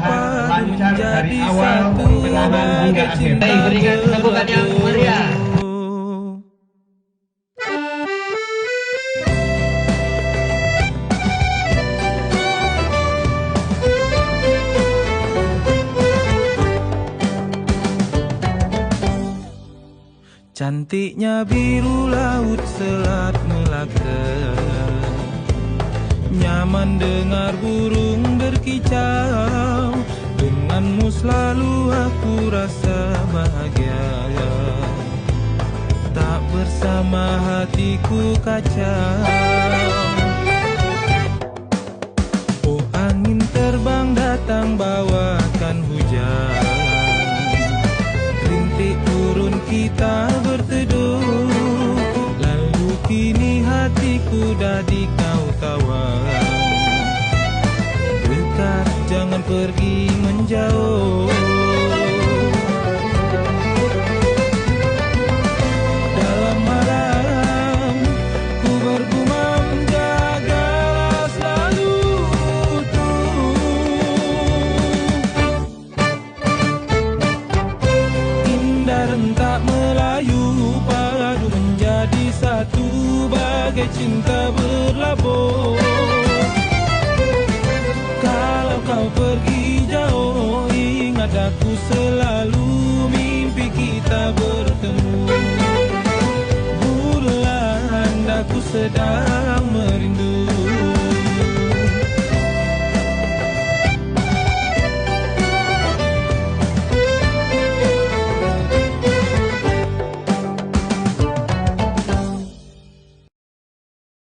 lancar dari menjadi awal satu pertengahan hingga bagai akhir. cinta Baik, berikan tepukan yang meriah. Cantiknya biru laut selat Melaka Nyaman dengar burung berkicau rasa bahagia Tak bersama hatiku kacau. Oh angin terbang datang bawakan hujan. Rintik turun kita berteduh. Lalu kini hatiku dah di kau tawar Dekat jangan pergi menjauh satu bagai cinta berlabur Kalau kau pergi jauh ingat aku selalu mimpi kita bertemu. Bulan aku sedang